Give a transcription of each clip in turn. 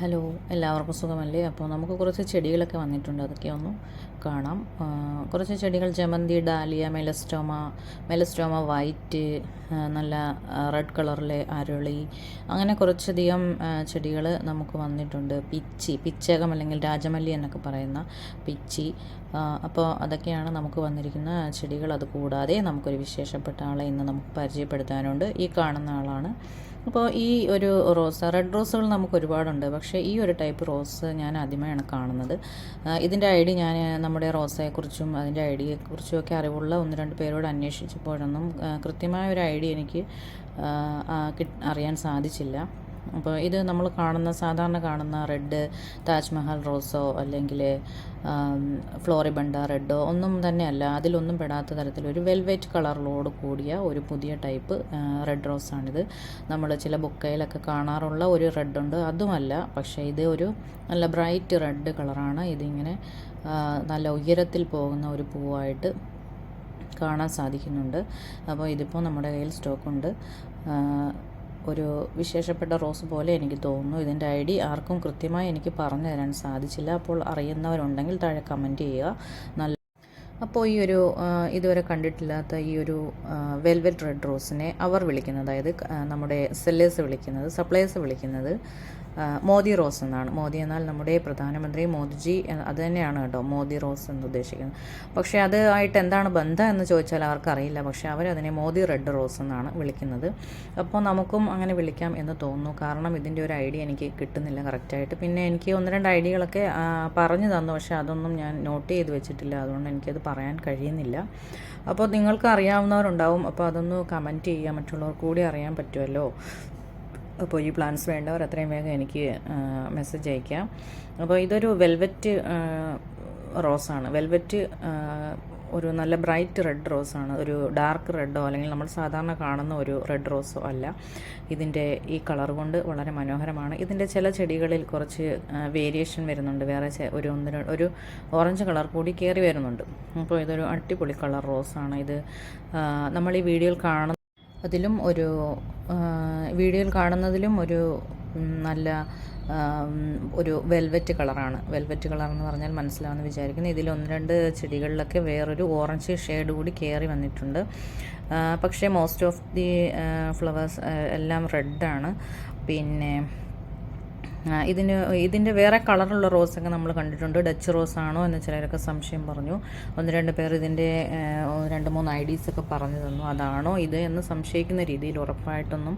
Hello എല്ലാവർക്കും സുഖമല്ലേ? അപ്പോൾ നമുക്ക് കുറച്ച് ചെടികളൊക്കെ വന്നിട്ടുണ്ട്. അതൊക്കെ ഒന്ന് കാണാം. കുറച്ച് ചെടികൾ ജമന്തി ഡാലിയ മെലസ്റ്റോമ മെലസ്റ്റോമ വൈറ്റ് നല്ല റെഡ് കളറിലെ അരളി അങ്ങനെ കുറച്ചധികം ചെടികൾ നമുക്ക് വന്നിട്ടുണ്ട്. പിച്ചി പിച്ചകം അല്ലെങ്കിൽ രാജമല്ലി എന്നൊക്കെ പറയുന്ന പിച്ചി. അപ്പോൾ അതൊക്കെയാണ് നമുക്ക് വന്നിരിക്കുന്ന ചെടികൾ. അത് കൂടാതെ നമുക്കൊരു വിശേഷപ്പെട്ട ആളെ ഇന്ന് നമുക്ക് പരിചയപ്പെടുത്താനുണ്ട്. ഈ കാണുന്ന ആളാണ് അപ്പോൾ ഈ ഒരു റോസ് റെഡ് റോസുകൾ നമുക്ക് ഒരുപാടുണ്ട്. പക്ഷേ ഈ ഒരു ടൈപ്പ് റോസ് ഞാൻ ആദ്യമായാണ് കാണുന്നത്. ഇതിന്റെ ഐ ഡി ഞാൻ നമ്മുടെ റോസയെക്കുറിച്ചും അതിന്റെ ഐ ഡിയെക്കുറിച്ചും ഒക്കെ അറിവുള്ള ഒന്ന് രണ്ട് പേരോട് അന്വേഷിച്ചപ്പോഴൊന്നും കൃത്യമായ ഒരു ഐ ഡി എനിക്ക് അറിയാൻ സാധിച്ചില്ല. അപ്പോൾ ഇത് നമ്മൾ കാണുന്ന സാധാരണ കാണുന്ന റെഡ് താജ്മഹൽ റോസോ അല്ലെങ്കിൽ ഫ്ലോറിബണ്ട റെഡോ ഒന്നും തന്നെയല്ല അതിലൊന്നും പെടാത്ത തരത്തിൽ ഒരു വെൽവെറ്റ് കളറിലോട് കൂടിയ ഒരു പുതിയ ടൈപ്പ് റെഡ് റോസാണിത് നമ്മൾ ചില ബുക്കയിലൊക്കെ കാണാറുള്ള ഒരു റെഡ് ഉണ്ട്. അതുമല്ല പക്ഷേ ഇത് ഒരു നല്ല ബ്രൈറ്റ് റെഡ് കളറാണ്. ഇതിങ്ങനെ നല്ല ഉയരത്തിൽ പോകുന്ന ഒരു പൂവായിട്ട് കാണാൻ സാധിക്കുന്നുണ്ട്. അപ്പോൾ ഇതിപ്പോൾ നമ്മുടെ കയ്യിൽ സ്റ്റോക്കുണ്ട് ഒരു വിശേഷപ്പെട്ട റോസ് പോലെ എനിക്ക് തോന്നുന്നു. ഇതിന്റെ ഐ ഡി ആർക്കും കൃത്യമായി എനിക്ക് പറഞ്ഞു തരാൻ സാധിച്ചില്ല. അപ്പോൾ അറിയുന്നവരുണ്ടെങ്കിൽ താഴെ കമന്റ് ചെയ്യുക. നല്ല അപ്പോൾ ഈ ഒരു ഇതുവരെ കണ്ടിട്ടില്ലാത്ത ഈ ഒരു വെൽവെറ്റ് റെഡ് റോസിനെ അവർ വിളിക്കുന്നത് അതായത് നമ്മുടെ സെല്ലേഴ്സ് വിളിക്കുന്നത് സപ്ലയേഴ്സ് വിളിക്കുന്നത് മോദി റോസ് എന്നാണ്. മോദി എന്നാൽ നമ്മുടെ പ്രധാനമന്ത്രി മോദിജി അത് തന്നെയാണ് കേട്ടോ മോദി റോസ് എന്ന് ഉദ്ദേശിക്കുന്നത്. പക്ഷേ അത് ആയിട്ട് എന്താണ് ബന്ധം എന്ന് ചോദിച്ചാൽ അവർക്കറിയില്ല പക്ഷേ അവരതിനെ മോദി റെഡ് റോസ് എന്നാണ് വിളിക്കുന്നത്. അപ്പോൾ നമുക്കും അങ്ങനെ വിളിക്കാം എന്ന് തോന്നുന്നു. കാരണം ഇതിന്റെ ഒരു ഐഡിയ എനിക്ക് കിട്ടുന്നില്ല കറക്റ്റായിട്ട് പിന്നെ എനിക്ക് ഒന്ന് രണ്ട് ഐഡിയകളൊക്കെ പറഞ്ഞു തന്നു. പക്ഷേ അതൊന്നും ഞാൻ നോട്ട് ചെയ്ത് വെച്ചിട്ടില്ല. അതുകൊണ്ട് എനിക്കത് പറയാൻ കഴിയുന്നില്ല. അപ്പോൾ നിങ്ങൾക്ക് അറിയാവുന്നവരുണ്ടാവും. അപ്പോൾ അതൊന്ന് കമന്റ് ചെയ്യുക മറ്റുള്ളവർ കൂടി അറിയാൻ പറ്റുമല്ലോ. അപ്പോൾ ഈ പ്ലാൻസ് വേണ്ടവർ അത്രയും വേഗം എനിക്ക് മെസ്സേജ് അയക്കാം അപ്പോൾ ഇതൊരു വെൽവെറ്റ് റോസാണ്. വെൽവെറ്റ് ഒരു നല്ല ബ്രൈറ്റ് റെഡ് റോസാണ്. ഒരു ഡാർക്ക് റെഡോ അല്ലെങ്കിൽ നമ്മൾ സാധാരണ കാണുന്ന ഒരു റെഡ് റോസോ അല്ല. ഇതിന്റെ ഈ കളർ കൊണ്ട് വളരെ മനോഹരമാണ്. ഇതിന്റെ ചില ചെടികളിൽ കുറച്ച് വേരിയേഷൻ വരുന്നുണ്ട്. വേറെ ഒരു ഒന്ന് ഒരു ഓറഞ്ച് കളർ കൂടി കയറി വരുന്നുണ്ട്. അപ്പോൾ ഇതൊരു അടിപൊളി കളർ റോസാണ് ഇത്. നമ്മൾ ഈ വീഡിയോയിൽ കാണുന്ന അതിലും ഒരു വീഡിയോയിൽ കാണുന്നതിലും ഒരു നല്ല ഒരു വെൽവെറ്റ് കളറാണ്. വെൽവെറ്റ് കളർ എന്ന് പറഞ്ഞാൽ മനസ്സിലാവുമെന്ന് വിചാരിക്കുന്നു. ഇതിൽ ഒന്ന് രണ്ട് ചെടികളിലൊക്കെ വേറൊരു ഓറഞ്ച് ഷെയ്ഡ് കൂടി കയറി വന്നിട്ടുണ്ട്. പക്ഷേ മോസ്റ്റ് ഓഫ് ദി ഫ്ലവേഴ്സ് എല്ലാം റെഡാണ്. പിന്നെ ഇതിന് ഇതിന്റെ വേറെ കളറുള്ള റോസൊക്കെ നമ്മൾ കണ്ടിട്ടുണ്ട്. ഡച്ച് റോസ് ആണോ എന്ന് ചിലരൊക്കെ സംശയം പറഞ്ഞു. ഒന്ന് രണ്ട് പേർ ഇതിന്റെ രണ്ട് മൂന്ന് ഐ ഒക്കെ പറഞ്ഞു തന്നു. അതാണോ ഇത് എന്ന് സംശയിക്കുന്ന രീതിയിൽ ഉറപ്പായിട്ടൊന്നും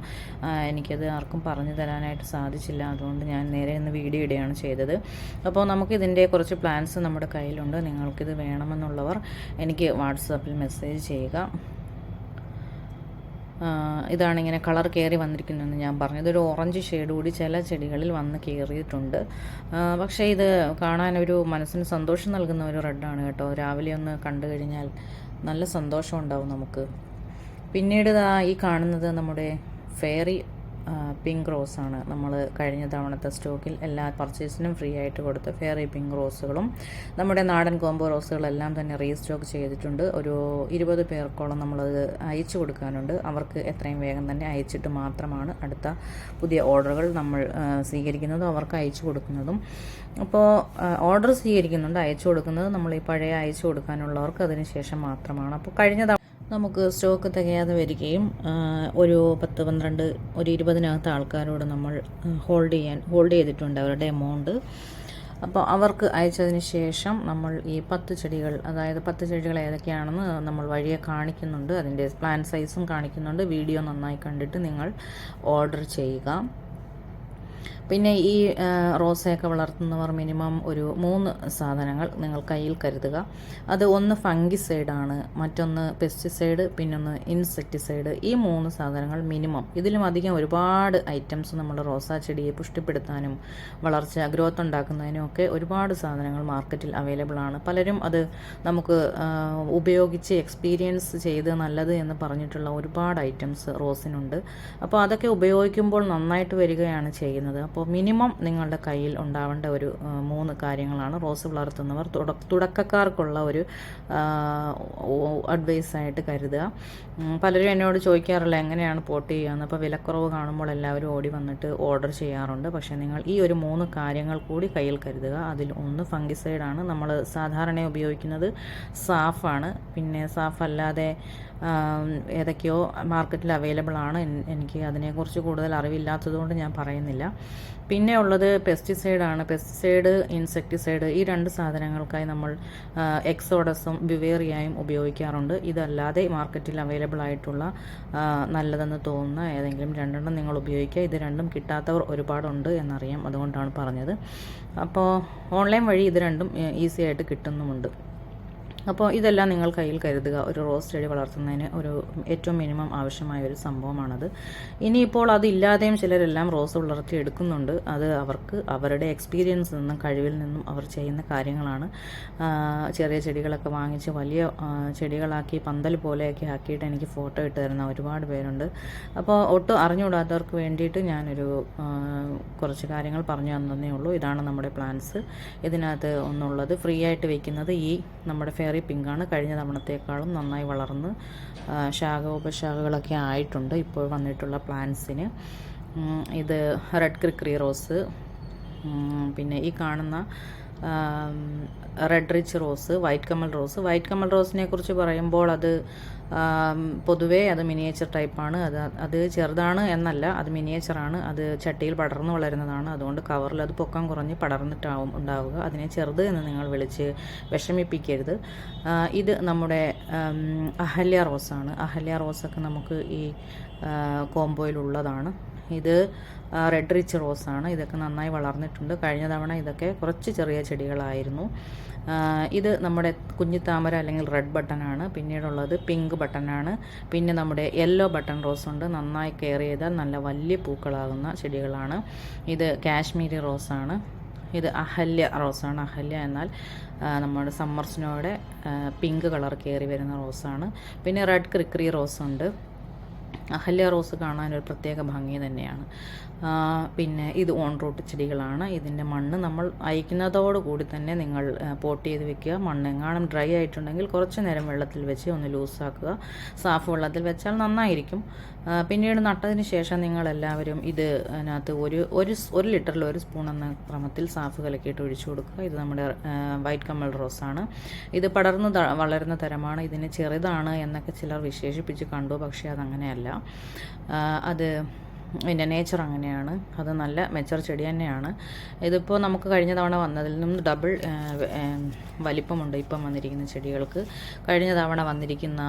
എനിക്കത് ആർക്കും പറഞ്ഞു തരാനായിട്ട് സാധിച്ചില്ല. അതുകൊണ്ട് ഞാൻ നേരെ ഇന്ന് വീഡിയോ ഇടുകയാണ് ചെയ്തത്. അപ്പോൾ നമുക്ക് ഇതിന്റെ കുറച്ച് പ്ലാൻസ് നമ്മുടെ കയ്യിലുണ്ട്. നിങ്ങൾക്കിത് വേണമെന്നുള്ളവർ എനിക്ക് വാട്സാപ്പിൽ മെസ്സേജ് ചെയ്യുക. ഇതാണ് ഇങ്ങനെ കളർ കയറി വന്നിരിക്കുന്നതെന്ന് ഞാൻ പറഞ്ഞു. ഇതൊരു ഓറഞ്ച് ഷെയ്ഡ് കൂടി ചില ചെടികളിൽ വന്ന് കയറിയിട്ടുണ്ട്. പക്ഷേ ഇത് കാണാനൊരു മനസ്സിന് സന്തോഷം നൽകുന്ന ഒരു റെഡാണ് കേട്ടോ. രാവിലെ ഒന്ന് കണ്ടു കഴിഞ്ഞാൽ നല്ല സന്തോഷം ഉണ്ടാവും നമുക്ക്. പിന്നീട് ഈ കാണുന്നത് നമ്മുടെ ഫെയറി പിങ്ക് റോസ് ആണ്. നമ്മൾ കഴിഞ്ഞ തവണത്തെ സ്റ്റോക്കിൽ എല്ലാ പർച്ചേസിനും ഫ്രീ ആയിട്ട് കൊടുത്ത ഫെയറി പിങ്ക് റോസുകളും നമ്മുടെ നാടൻ കോംബോ റോസുകളെല്ലാം തന്നെ റീസ്റ്റോക്ക് ചെയ്തിട്ടുണ്ട്. ഒരു ഇരുപത് പേർക്കോളം നമ്മളത് അയച്ചു കൊടുക്കാനുണ്ട്. അവർക്ക് എത്രയും വേഗം തന്നെ അയച്ചിട്ട് മാത്രമാണ് അടുത്ത പുതിയ ഓർഡറുകൾ നമ്മൾ സ്വീകരിക്കുന്നതും അവർക്ക് അയച്ചു കൊടുക്കുന്നതും. അപ്പോൾ ഓർഡർ സ്വീകരിക്കുന്നുണ്ട്. അയച്ചു കൊടുക്കുന്നത് നമ്മൾ ഈ പഴയ അയച്ചു കൊടുക്കാനുള്ളവർക്ക് അതിന് ശേഷം മാത്രമാണ്. അപ്പോൾ കഴിഞ്ഞ നമുക്ക് സ്റ്റോക്ക് തികയാതെ വരികയും ഒരു പത്ത് പന്ത്രണ്ട് ഒരു ഇരുപതിനകത്ത് ആൾക്കാരോട് നമ്മൾ ഹോൾഡ് ചെയ്യാൻ ഹോൾഡ് ചെയ്തിട്ടുണ്ട് അവരുടെ എമൗണ്ട് അപ്പോൾ അവർക്ക് അയച്ചതിന് ശേഷം നമ്മൾ ഈ പത്ത് ചെടികൾ അതായത് പത്ത് ചെടികൾ ഏതൊക്കെയാണെന്ന് നമ്മൾ വഴിയെ കാണിക്കുന്നുണ്ട്. അതിന്റെ പ്ലാൻ സൈസും കാണിക്കുന്നുണ്ട്. വീഡിയോ നന്നായി കണ്ടിട്ട് നിങ്ങൾ ഓർഡർ ചെയ്യുക. പിന്നെ ഈ റോസയൊക്കെ വളർത്തുന്നവർ മിനിമം ഒരു മൂന്ന് സാധനങ്ങൾ നിങ്ങൾ കയ്യിൽ കരുതുക. അത് ഒന്ന് ഫംഗിസൈഡാണ് മറ്റൊന്ന് പെസ്റ്റിസൈഡ് പിന്നൊന്ന് ഇൻസെക്ടിസൈഡ് ഈ മൂന്ന് സാധനങ്ങൾ മിനിമം. ഇതിലും അധികം ഒരുപാട് ഐറ്റംസ് നമ്മൾ റോസാ ചെടിയെ പുഷ്ടിപ്പെടുത്താനും വളർച്ച ഗ്രോത്ത് ഉണ്ടാക്കുന്നതിനും ഒക്കെ ഒരുപാട് സാധനങ്ങൾ മാർക്കറ്റിൽ അവൈലബിൾ ആണ്. പലരും അത് നമുക്ക് ഉപയോഗിച്ച് എക്സ്പീരിയൻസ് ചെയ്ത് നല്ലത് എന്ന് പറഞ്ഞിട്ടുള്ള ഒരുപാട് ഐറ്റംസ് റോസിനുണ്ട്. അപ്പോൾ അതൊക്കെ ഉപയോഗിക്കുമ്പോൾ നന്നായിട്ട് വരികയാണ് ചെയ്യുന്നത്. അപ്പോൾ അപ്പോൾ മിനിമം നിങ്ങളുടെ കയ്യിൽ ഉണ്ടാവേണ്ട ഒരു മൂന്ന് കാര്യങ്ങളാണ്. റോസ് വളർത്തുന്നവർ തുട- തുടക്കക്കാർക്കുള്ള ഒരു അഡ്വൈസായിട്ട് കരുതുക. പലരും എന്നോട് ചോദിക്കാറില്ല എങ്ങനെയാണ് പോട്ട്? ചെയ്യുകയെന്ന് അപ്പോൾ വിലക്കുറവ് കാണുമ്പോൾ എല്ലാവരും ഓടി വന്നിട്ട് ഓർഡർ ചെയ്യാറുണ്ട്. പക്ഷേ നിങ്ങൾ ഈ ഒരു മൂന്ന് കാര്യങ്ങൾ കൂടി കയ്യിൽ കരുതുക. അതിൽ ഒന്ന് ഫംഗിസൈഡാണ് നമ്മൾ സാധാരണ ഉപയോഗിക്കുന്നത് സാഫാണ്. പിന്നെ സാഫ് അല്ലാതെ ഏതൊക്കെയോ മാർക്കറ്റിൽ അവൈലബിൾ ആണ്. എനിക്ക് അതിനെക്കുറിച്ച് കൂടുതൽ അറിവില്ലാത്തതുകൊണ്ട് ഞാൻ പറയുന്നില്ല. പിന്നെ ഉള്ളത് പെസ്റ്റിസൈഡ് ആണ്. പെസ്റ്റിസൈഡ് ഇൻസെക്ടിസൈഡ് ഈ രണ്ട് സാധനങ്ങൾക്കായി നമ്മൾ എക്സോഡസും ബിവേറിയായും ഉപയോഗിക്കാറുണ്ട്. ഇതല്ലാതെ മാർക്കറ്റിൽ അവൈലബിൾ ആയിട്ടുള്ള നല്ലതെന്ന് തോന്നുന്ന ഏതെങ്കിലും രണ്ടെണ്ണം നിങ്ങൾ ഉപയോഗിക്കുക. ഇത് രണ്ടും കിട്ടാത്തവർ ഒരുപാടുണ്ട് എന്നറിയാം. അതുകൊണ്ടാണ് പറഞ്ഞത്. അപ്പോൾ ഓൺലൈൻ വഴി ഇത് രണ്ടും ഈസി ആയിട്ട് കിട്ടുന്നുമുണ്ട്. അപ്പോൾ ഇതെല്ലാം നിങ്ങൾ കയ്യിൽ കരുതുക. ഒരു റോസ് ചെടി വളർത്തുന്നതിന് ഒരു ഏറ്റവും മിനിമം ആവശ്യമായ ഒരു സംഭവമാണത്. ഇനിയിപ്പോൾ അതില്ലാതെയും ചിലരെല്ലാം റോസ് വളർത്തി എടുക്കുന്നുണ്ട്. അത് അവർക്ക് അവരുടെ എക്സ്പീരിയൻസ് നിന്നും കഴിവിൽ നിന്നും അവർ ചെയ്യുന്ന കാര്യങ്ങളാണ്. ചെറിയ ചെടികളൊക്കെ വാങ്ങിച്ച് വലിയ ചെടികളാക്കി പന്തൽ പോലെയൊക്കെ ആക്കിയിട്ട് എനിക്ക് ഫോട്ടോ ഇട്ട് തരുന്ന ഒരുപാട് പേരുണ്ട്. അപ്പോൾ ഒട്ടും അറിഞ്ഞുകൂടാത്തവർക്ക് വേണ്ടിയിട്ട് ഞാനൊരു കുറച്ച് കാര്യങ്ങൾ പറഞ്ഞു തന്നതേ ഉള്ളൂ. ഇതാണ് നമ്മുടെ പ്ലാൻസ്. ഇതിനകത്ത് ഒന്നുള്ളത് ഫ്രീ ആയിട്ട് വയ്ക്കുന്നത് ഈ നമ്മുടെ ഫെയറി പിങ്കാണ്. കഴിഞ്ഞ തവണത്തേക്കാളും നന്നായി വളർന്ന് ശാഖ ഉപശാഖകളൊക്കെ ആയിട്ടുണ്ട്. ഇപ്പോൾ വന്നിട്ടുള്ള പ്ലാന്റ്സിന്. ഇത് റെഡ് ക്രിക്രി റോസ്. പിന്നെ ഈ കാണുന്ന red rich rose white Kamal rose white Kamal റോസിനെ കുറിച്ച് പറയുമ്പോൾ അത് പൊതുവേ അത് മിനിയേച്ചർ ടൈപ്പാണ് അത് അത് ചെറുതാണ് എന്നല്ല അത് മിനിയേച്ചറാണ് അത് ചട്ടിയിൽ പടർന്നു വളരുന്നതാണ്. അതുകൊണ്ട് കവറിൽ അത് പൊക്കം കുറഞ്ഞ് പടർന്നിട്ടാവും ഉണ്ടാവുക. അതിനെ ചെറുത് എന്ന് നിങ്ങൾ വിളിച്ച് വിഷമിപ്പിക്കരുത്. ഇത് നമ്മുടെ അഹല്യ റോസാണ് അഹല്യ റോസൊക്കെ നമുക്ക് ഈ കോംബോയിലുള്ളതാണ് ഇത് റെഡ് റിച്ച് റോസാണ് ഇതൊക്കെ നന്നായി വളർന്നിട്ടുണ്ട്. കഴിഞ്ഞ തവണ ഇതൊക്കെ കുറച്ച് ചെറിയ ചെടികളായിരുന്നു. ഇത് നമ്മുടെ കുഞ്ഞിത്താമര അല്ലെങ്കിൽ റെഡ് ബട്ടനാണ് പിന്നീടുള്ളത് പിങ്ക് ബട്ടനാണ് പിന്നെ നമ്മുടെ യെല്ലോ ബട്ടൺ റോസ് ഉണ്ട്. നന്നായി കെയർ ചെയ്താൽ നല്ല വലിയ പൂക്കളാകുന്ന ചെടികളാണ്. ഇത് കാശ്മീരി റോസാണ് ഇത് അഹല്യ റോസാണ് അഹല്യ എന്നാൽ നമ്മുടെ സമ്മർ സ്നോയുടെ പിങ്ക് കളർ കയറി വരുന്ന റോസാണ് പിന്നെ റെഡ് ക്രിക്രി റോസ് ഉണ്ട്. അഹല്യ റോസ് കാണാൻ ഒരു പ്രത്യേക ഭംഗി തന്നെയാണ്. പിന്നെ ഇത് ഓൺ റൂട്ട് ചെടികളാണ്. ഇതിന്റെ മണ്ണ് നമ്മൾ അയക്കുന്നതോടുകൂടി തന്നെ നിങ്ങൾ പോട്ട് ചെയ്ത് വെക്കുക. മണ്ണ് എങ്ങാനും ഡ്രൈ ആയിട്ടുണ്ടെങ്കിൽ കുറച്ച് നേരം വെള്ളത്തിൽ വെച്ച് ഒന്ന് ലൂസാക്കുക സാഫ് വെള്ളത്തിൽ വെച്ചാൽ നന്നായിരിക്കും. പിന്നീട് നട്ടതിന് ശേഷം നിങ്ങളെല്ലാവരും ഇത് അതിനകത്ത് ഒരു ഒരു ഒരു ലിറ്ററിൽ ഒരു സ്പൂൺ എന്ന ക്രമത്തിൽ സാഫ് കലക്കിയിട്ട് ഒഴിച്ചു കൊടുക്കുക. ഇത് നമ്മുടെ വൈറ്റ് കമ്മൽ റോസാണ് ഇത് പടർന്ന് വളരുന്ന തരമാണ്. ഇതിന് ചെറുതാണ് എന്നൊക്കെ ചിലർ വിശേഷിപ്പിച്ച് കണ്ടു. പക്ഷേ അതങ്ങനെയല്ല. അത് ഇതിന്റെ നേച്ചർ അങ്ങനെയാണ്. അത് നല്ല മെച്ചർ ചെടി തന്നെയാണ്. ഇതിപ്പോൾ നമുക്ക് കഴിഞ്ഞ തവണ വന്നതിൽ നിന്നും ഡബിൾ വലിപ്പമുണ്ട് ഇപ്പം വന്നിരിക്കുന്ന ചെടികൾക്ക്. കഴിഞ്ഞ തവണ വന്നിരിക്കുന്ന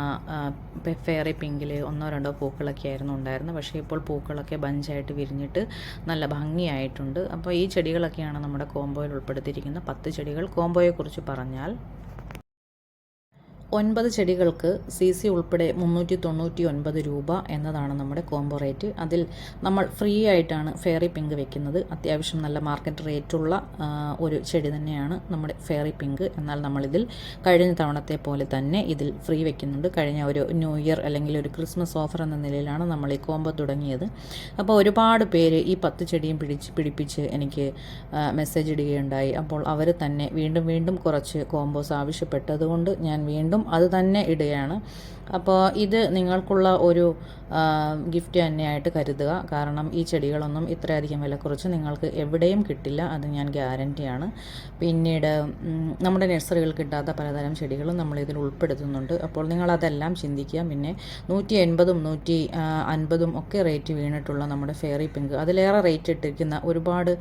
ഫെയറി പിങ്കിൽ ഒന്നോ രണ്ടോ പൂക്കളൊക്കെ ആയിരുന്നു ഉണ്ടായിരുന്നത്. പക്ഷേ ഇപ്പോൾ പൂക്കളൊക്കെ ബഞ്ചായിട്ട് വിരിഞ്ഞിട്ട് നല്ല ഭംഗിയായിട്ടുണ്ട്. അപ്പോൾ ഈ ചെടികളൊക്കെയാണ് നമ്മുടെ കോംബോയിൽ ഉൾപ്പെടുത്തിയിരിക്കുന്ന പത്ത് ചെടികൾ കോംബോയെക്കുറിച്ച് പറഞ്ഞാൽ ഒൻപത് ചെടികൾക്ക് സി സി ഉൾപ്പെടെ മുന്നൂറ്റി തൊണ്ണൂറ്റി ഒൻപത് രൂപ എന്നതാണ് നമ്മുടെ കോംബോ റേറ്റ്. അതിൽ നമ്മൾ ഫ്രീ ആയിട്ടാണ് ഫെയറി പിങ്ക് വെക്കുന്നത്. അത്യാവശ്യം നല്ല മാർക്കറ്റ് റേറ്റുള്ള ഒരു ചെടി തന്നെയാണ് നമ്മുടെ ഫെയറി പിങ്ക്. എന്നാൽ നമ്മളിതിൽ കഴിഞ്ഞ തവണത്തെ പോലെ തന്നെ ഇതിൽ ഫ്രീ വെക്കുന്നുണ്ട്. കഴിഞ്ഞ ഒരു ന്യൂ ഇയർ അല്ലെങ്കിൽ ഒരു ക്രിസ്മസ് ഓഫർ എന്ന നിലയിലാണ് നമ്മൾ ഈ കോംബോ തുടങ്ങിയത്. അപ്പോൾ ഒരുപാട് പേര് ഈ പത്ത് ചെടിയും പിടിച്ച് പിടിപ്പിച്ച് എനിക്ക് മെസ്സേജ് ഇടുകയുണ്ടായി. അപ്പോൾ അവർ തന്നെ വീണ്ടും വീണ്ടും കുറച്ച് കോംബോസ് ആവശ്യപ്പെട്ടതുകൊണ്ട് ഞാൻ വീണ്ടും അത് തന്നെ ഇടുകയാണ്. അപ്പോൾ ഇത് നിങ്ങൾക്കുള്ള ഒരു ഗിഫ്റ്റ് തന്നെയായിട്ട് കരുതുക. കാരണം ഈ ചെടികളൊന്നും ഇത്രയധികം വില കുറച്ച് നിങ്ങൾക്ക് എവിടെയും കിട്ടില്ല. അത് ഞാൻ ഗ്യാരന്റിയാണ് പിന്നീട് നമ്മുടെ നഴ്സറികൾ കിട്ടാത്ത പലതരം ചെടികളും ഇതിൽ ഉൾപ്പെടുത്തുന്നുണ്ട്. അപ്പോൾ നിങ്ങളതെല്ലാം ചിന്തിക്കുക. പിന്നെ നൂറ്റി എൺപതും നൂറ്റി അൻപതും ഒക്കെ റേറ്റ് വീണിട്ടുള്ള നമ്മുടെ ഫെയറി പിങ്ക് അതിലേറെ റേറ്റ് ഇട്ടിരിക്കുന്ന ഒരുപാട്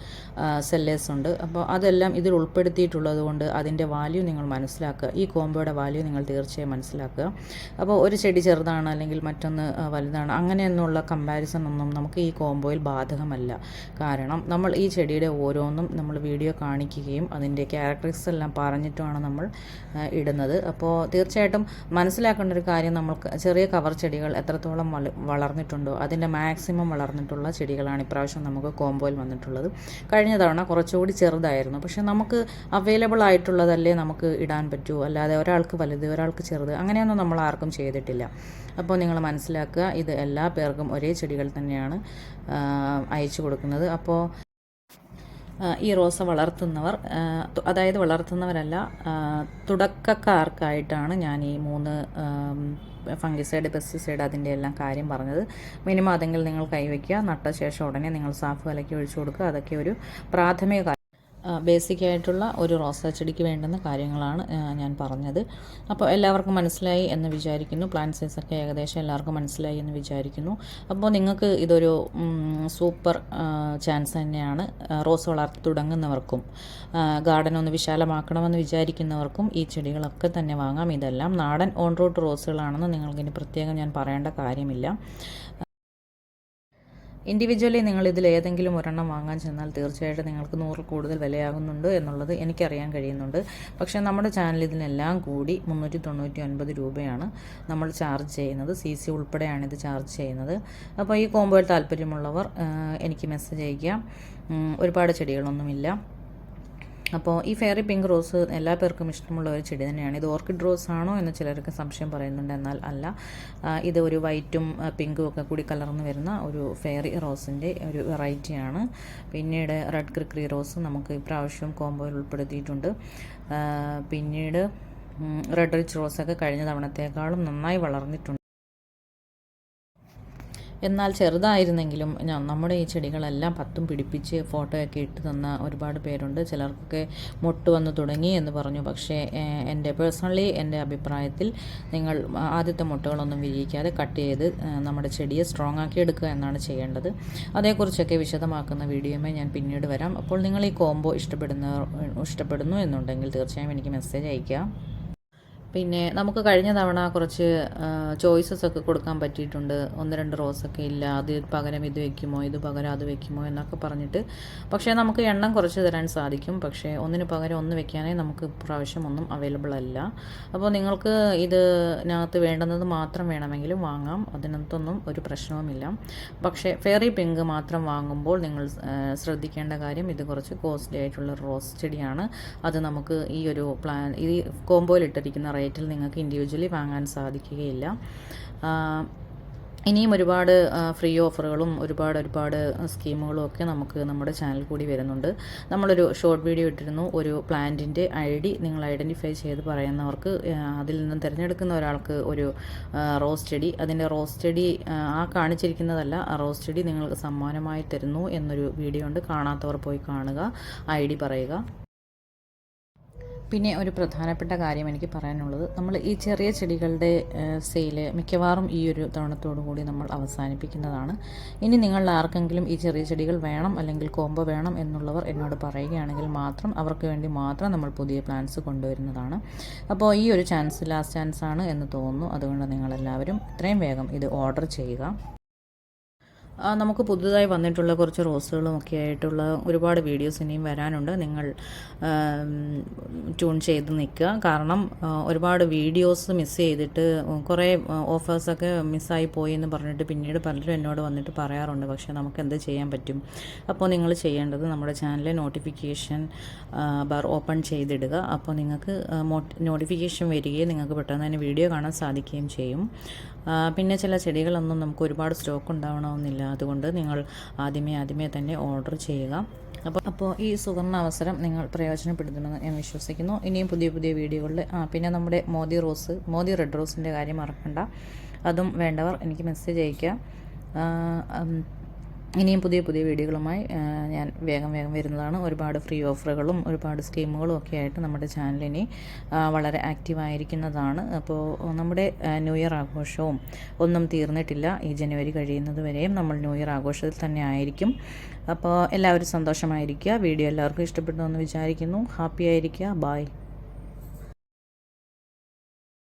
സെല്ലേഴ്സ് ഉണ്ട്. അപ്പോൾ അതെല്ലാം ഇതിൽ ഉൾപ്പെടുത്തിയിട്ടുള്ളത് കൊണ്ട് അതിന്റെ വാല്യൂ നിങ്ങൾ മനസ്സിലാക്കുക. ഈ കോമ്പോയുടെ വാല്യൂ നിങ്ങൾ തീർച്ചയായും മനസ്സിലാക്കുക. അപ്പോൾ ഒരു ചെടി ചെറുതാണ് അല്ലെങ്കിൽ മറ്റൊന്ന് വലുതാണ് അങ്ങനെയൊന്നുള്ള കമ്പാരിസൺ ഒന്നും നമുക്ക് ഈ കോംബോയിൽ ബാധകമല്ല. കാരണം നമ്മൾ ഈ ചെടിയുടെ ഓരോന്നും നമ്മൾ വീഡിയോ കാണിക്കുകയും അതിന്റെ ക്യാരക്ടറിക്സ് എല്ലാം പറഞ്ഞിട്ടുമാണ് നമ്മൾ ഇടുന്നത്. അപ്പോൾ തീർച്ചയായിട്ടും മനസ്സിലാക്കേണ്ട ഒരു കാര്യം നമ്മൾ ചെറിയ കവർ ചെടികൾ എത്രത്തോളം വളർന്നിട്ടുണ്ടോ അതിന്റെ മാക്സിമം വളർന്നിട്ടുള്ള ചെടികളാണ് ഇപ്രാവശ്യം നമുക്ക് കോംബോയിൽ വന്നിട്ടുള്ളത്. കഴിഞ്ഞ തവണ കുറച്ചുകൂടി ചെറുതായിരുന്നു. പക്ഷേ നമുക്ക് അവൈലബിൾ ആയിട്ടുള്ളതല്ലേ നമുക്ക് ഇടാൻ പറ്റൂ. അല്ലാതെ ഒരാൾക്ക് വലുത് ഒരാൾക്ക് ചെറുത്. അങ്ങനെയൊന്നും നമ്മൾ ആർക്കും ചെയ്തിട്ടില്ല. അപ്പോൾ നിങ്ങൾ മനസ്സിലാക്കുക ഇത് എല്ലാ പേർക്കും ഒരേ ചെടികൾ തന്നെയാണ് അയച്ചു കൊടുക്കുന്നത്. അപ്പോൾ ഈ റോസ വളർത്തുന്നവർ അതായത് വളർത്തുന്നവരല്ല തുടക്കക്കാർക്കായിട്ടാണ് ഞാൻ ഈ മൂന്ന് ഫംഗിസൈഡ് പെസ്റ്റിസൈഡ് അതിന്റെ എല്ലാം കാര്യം പറഞ്ഞത്. മിനിമം അതെങ്കിൽ നിങ്ങൾ കൈവയ്ക്കുക. നട്ട ശേഷം ഉടനെ നിങ്ങൾ സാഫ് കലക്കി ഒഴിച്ചു കൊടുക്കുക. അതൊക്കെ ഒരു പ്രാഥമിക ബേസിക് ആയിട്ടുള്ള ഒരു റോസാ ചെടിക്ക് വേണ്ടുന്ന കാര്യങ്ങളാണ് ഞാൻ പറഞ്ഞത്. അപ്പോൾ എല്ലാവർക്കും മനസ്സിലായി എന്ന് വിചാരിക്കുന്നു. പ്ലാന്റ് സൈസ് ഒക്കെ ഏകദേശം എല്ലാവർക്കും മനസ്സിലായി എന്ന് വിചാരിക്കുന്നു. അപ്പോൾ നിങ്ങൾക്ക് ഇതൊരു സൂപ്പർ ചാൻസ് തന്നെയാണ്. റോസ് വളർത്തി തുടങ്ങുന്നവർക്കും ഗാർഡൻ ഒന്ന് വിശാലമാക്കണമെന്ന് വിചാരിക്കുന്നവർക്കും ഈ ചെടികളൊക്കെ തന്നെ വാങ്ങാം. ഇതെല്ലാം നാടൻ ഓൺ റോഡ് റോസുകളാണെന്ന് നിങ്ങൾക്കിനി പ്രത്യേകം ഞാൻ പറയേണ്ട കാര്യമില്ല. ഇൻഡിവിജ്വലി നിങ്ങൾ ഇതിൽ ഏതെങ്കിലും ഒരെണ്ണം വാങ്ങാൻ ചെന്നാൽ തീർച്ചയായിട്ടും നിങ്ങൾക്ക് നൂറിൽ കൂടുതൽ വിലയാകുന്നുണ്ട് എന്നുള്ളത് എനിക്കറിയാൻ കഴിയുന്നുണ്ട്. പക്ഷേ നമ്മുടെ ചാനൽ ഇതിനെല്ലാം കൂടി മുന്നൂറ്റി തൊണ്ണൂറ്റി ഒൻപത് രൂപയാണ് നമ്മൾ ചാർജ് ചെയ്യുന്നത്. സി സി ഉൾപ്പെടെയാണ് ഇത് ചാർജ് ചെയ്യുന്നത്. അപ്പോൾ ഈ കോമ്പോയിൽ താല്പര്യമുള്ളവർ എനിക്ക് മെസ്സേജ് അയക്കാം ഒരുപാട് ചെടികളൊന്നുമില്ല. അപ്പോൾ ഈ ഫെയറി പിങ്ക് റോസ് എല്ലാ പേർക്കും ഇഷ്ടമുള്ള ഒരു ചെടി തന്നെയാണ്. ഇത് ഓർക്കിഡ് റോസ് ആണോ എന്ന് ചിലർക്ക് സംശയം പറയുന്നുണ്ട്. എന്നാൽ അല്ല ഇത് ഒരു വൈറ്റും പിങ്കും ഒക്കെ കൂടി കലർന്ന് വരുന്ന ഒരു ഫെയറി റോസിന്റെ ഒരു വെറൈറ്റിയാണ് പിന്നീട് റെഡ് ക്രിക്രി റോസ് നമുക്ക് ഇപ്രാവശ്യം കോമ്പോയിൽ ഉൾപ്പെടുത്തിയിട്ടുണ്ട്. പിന്നീട് റെഡ് റിച്ച് റോസൊക്കെ കഴിഞ്ഞ തവണത്തേക്കാളും നന്നായി വളർന്നിട്ടുണ്ട്. എന്നാൽ ചെറുതായിരുന്നെങ്കിലും നമ്മുടെ ഈ ചെടികളെല്ലാം പത്തും പിടിപ്പിച്ച് ഫോട്ടോയൊക്കെ ഇട്ട് തന്ന ഒരുപാട് പേരുണ്ട്. ചിലർക്കൊക്കെ മുട്ട് വന്ന് തുടങ്ങി എന്ന് പറഞ്ഞു. പക്ഷേ എന്റെ പേഴ്സണലി എന്റെ അഭിപ്രായത്തിൽ നിങ്ങൾ ആദ്യത്തെ മുട്ടകളൊന്നും വിരിയിക്കാതെ കട്ട് ചെയ്ത് നമ്മുടെ ചെടിയെ സ്ട്രോങ് ആക്കി എടുക്കുക എന്നാണ് ചെയ്യേണ്ടത്. അതേക്കുറിച്ചൊക്കെ വിശദമാക്കുന്ന വീഡിയോയുമായി ഞാൻ പിന്നീട് വരാം. അപ്പോൾ നിങ്ങൾ ഈ കോംബോ ഇഷ്ടപ്പെടുന്ന ഇഷ്ടപ്പെടുന്നു എന്നുണ്ടെങ്കിൽ തീർച്ചയായും എനിക്ക് മെസ്സേജ് അയയ്ക്കുക പിന്നെ നമുക്ക് കഴിഞ്ഞ തവണ കുറച്ച് ചോയ്സസ് ഒക്കെ കൊടുക്കാൻ പറ്റിയിട്ടുണ്ട്. ഒന്ന് രണ്ട് റോസൊക്കെ ഇല്ല. അത് പകരം ഇത് വെക്കുമോ? ഇത് പകരം അത് വെക്കുമോ? എന്നൊക്കെ പറഞ്ഞിട്ട്. പക്ഷേ നമുക്ക് എണ്ണം കുറച്ച് തരാൻ സാധിക്കും. പക്ഷേ ഒന്നിന് പകരം ഒന്ന് വെക്കാനേ നമുക്ക് പ്രാവശ്യം ഒന്നും അവൈലബിൾ അല്ല. അപ്പോൾ നിങ്ങൾക്ക് ഇതിനകത്ത് വേണ്ടുന്നത് മാത്രം വേണമെങ്കിലും വാങ്ങാം. അതിനകത്തൊന്നും ഒരു പ്രശ്നവുമില്ല. പക്ഷേ ഫെയറി പിങ്ക് മാത്രം വാങ്ങുമ്പോൾ നിങ്ങൾ ശ്രദ്ധിക്കേണ്ട കാര്യം ഇത് കുറച്ച് കോസ്റ്റ്ലി ആയിട്ടുള്ള റോസ് ചെടിയാണ്. അത് നമുക്ക് ഈ ഒരു പ്ലാൻ ഈ കോമ്പോയിൽ ഇട്ടിരിക്കുന്ന റേറ്റിൽ നിങ്ങൾക്ക് ഇൻഡിവിജ്വലി വാങ്ങാൻ സാധിക്കുകയില്ല. ഇനിയും ഒരുപാട് ഫ്രീ ഓഫറുകളും ഒരുപാട് ഒരുപാട് സ്കീമുകളും ഒക്കെ നമുക്ക് നമ്മുടെ ചാനൽ കൂടി വരുന്നുണ്ട്. നമ്മളൊരു ഷോർട്ട് വീഡിയോ ഇട്ടിരുന്നു. ഒരു പ്ലാന്റിന്റെ ഐ ഡി നിങ്ങൾ ഐഡന്റിഫൈ ചെയ്ത് പറയുന്നവർക്ക് അതിൽ നിന്നും തിരഞ്ഞെടുക്കുന്ന ഒരാൾക്ക് ഒരു റോസ് ചെടി അതിന്റെ റോസ് ചെടി ആ, കാണിച്ചിരിക്കുന്നതല്ല ആ റോസ് നിങ്ങൾക്ക് സമ്മാനമായി തരുന്നു എന്നൊരു വീഡിയോ ഉണ്ട്. കാണാത്തവർ പോയി കാണുക ഐ ഡി പറയുക. പിന്നെ ഒരു പ്രധാനപ്പെട്ട കാര്യം എനിക്ക് പറയാനുള്ളത്. നമ്മൾ ഈ ചെറിയ ചെടികളുടെ സെയിൽ മിക്കവാറും ഈ ഒരു തവണത്തോടു കൂടി നമ്മൾ അവസാനിപ്പിക്കുന്നതാണ്. ഇനി നിങ്ങൾ ആർക്കെങ്കിലും ഈ ചെറിയ ചെടികൾ വേണം അല്ലെങ്കിൽ കോംബോ വേണം എന്നുള്ളവർ എന്നോട് പറയുകയാണെങ്കിൽ മാത്രം അവർക്ക് വേണ്ടി മാത്രം നമ്മൾ പുതിയ പ്ലാൻസ് കൊണ്ടുവരുന്നതാണ്. അപ്പോൾ ഈ ഒരു ചാൻസ് ലാസ്റ്റ് ചാൻസ് ആണ് എന്ന് തോന്നുന്നു. അതുകൊണ്ട് നിങ്ങളെല്ലാവരും എത്രയും വേഗം ഇത് ഓർഡർ ചെയ്യുക. നമുക്ക് പുതുതായി വന്നിട്ടുള്ള കുറച്ച് റോസുകളും ഒക്കെ ആയിട്ടുള്ള ഒരുപാട് വീഡിയോസ് ഇനിയും വരാനുണ്ട്. നിങ്ങൾ ട്യൂൺ ചെയ്ത് നിൽക്കുക. കാരണം ഒരുപാട് വീഡിയോസ് മിസ് ചെയ്തിട്ട് കുറേ ഓഫേഴ്സൊക്കെ മിസ്സായി പോയി എന്ന് പറഞ്ഞിട്ട് പിന്നീട് പലരും എന്നോട് വന്നിട്ട് പറയാറുണ്ട്. പക്ഷേ നമുക്ക് എന്ത് ചെയ്യാൻ പറ്റും? അപ്പോൾ നിങ്ങൾ ചെയ്യേണ്ടത് നമ്മുടെ ചാനലിലെ നോട്ടിഫിക്കേഷൻ ബാർ ഓപ്പൺ ചെയ്തിടുക. അപ്പോൾ നിങ്ങൾക്ക് നോട്ടിഫിക്കേഷൻ വരികയും നിങ്ങൾക്ക് പെട്ടെന്ന് തന്നെ വീഡിയോ കാണാൻ സാധിക്കുകയും ചെയ്യും. പിന്നെ ചില ചെടികളൊന്നും നമുക്ക് ഒരുപാട് സ്റ്റോക്ക് ഉണ്ടാവണമെന്നില്ല. അതുകൊണ്ട് നിങ്ങൾ ആദ്യമേ ആദ്യമേ തന്നെ ഓർഡർ ചെയ്യുക. അപ്പോൾ അപ്പോൾ ഈ സുവർണ അവസരം നിങ്ങൾ പ്രയോജനപ്പെടുത്തണമെന്ന് ഞാൻ വിശ്വസിക്കുന്നു. ഇനിയും പുതിയ പുതിയ വീഡിയോകളിൽ ആ പിന്നെ നമ്മുടെ മോദി റോസ് മോദി റെഡ് റോസിന്റെ കാര്യം മറക്കണ്ട. അതും വേണ്ടവർ എനിക്ക് മെസ്സേജ് അയയ്ക്കുക. ഇനിയും പുതിയ പുതിയ വീഡിയോകളുമായി ഞാൻ വേഗം വേഗം വരുന്നതാണ്. ഒരുപാട് ഫ്രീ ഓഫറുകളും ഒരുപാട് സ്കീമുകളും ഒക്കെ ആയിട്ട് നമ്മുടെ ചാനലിനി വളരെ ആക്റ്റീവായിരിക്കുന്നതാണ് അപ്പോൾ നമ്മുടെ ന്യൂ ഇയർ ആഘോഷവും ഒന്നും തീർന്നിട്ടില്ല. ഈ ജനുവരി കഴിയുന്നത് വരെയും നമ്മൾ ന്യൂ ഇയർ ആഘോഷത്തിൽ തന്നെ ആയിരിക്കും. അപ്പോൾ എല്ലാവരും സന്തോഷമായിരിക്കുക. വീഡിയോ എല്ലാവർക്കും ഇഷ്ടപ്പെട്ടു എന്ന് വിചാരിക്കുന്നു. ഹാപ്പി ആയിരിക്കുക. ബായ്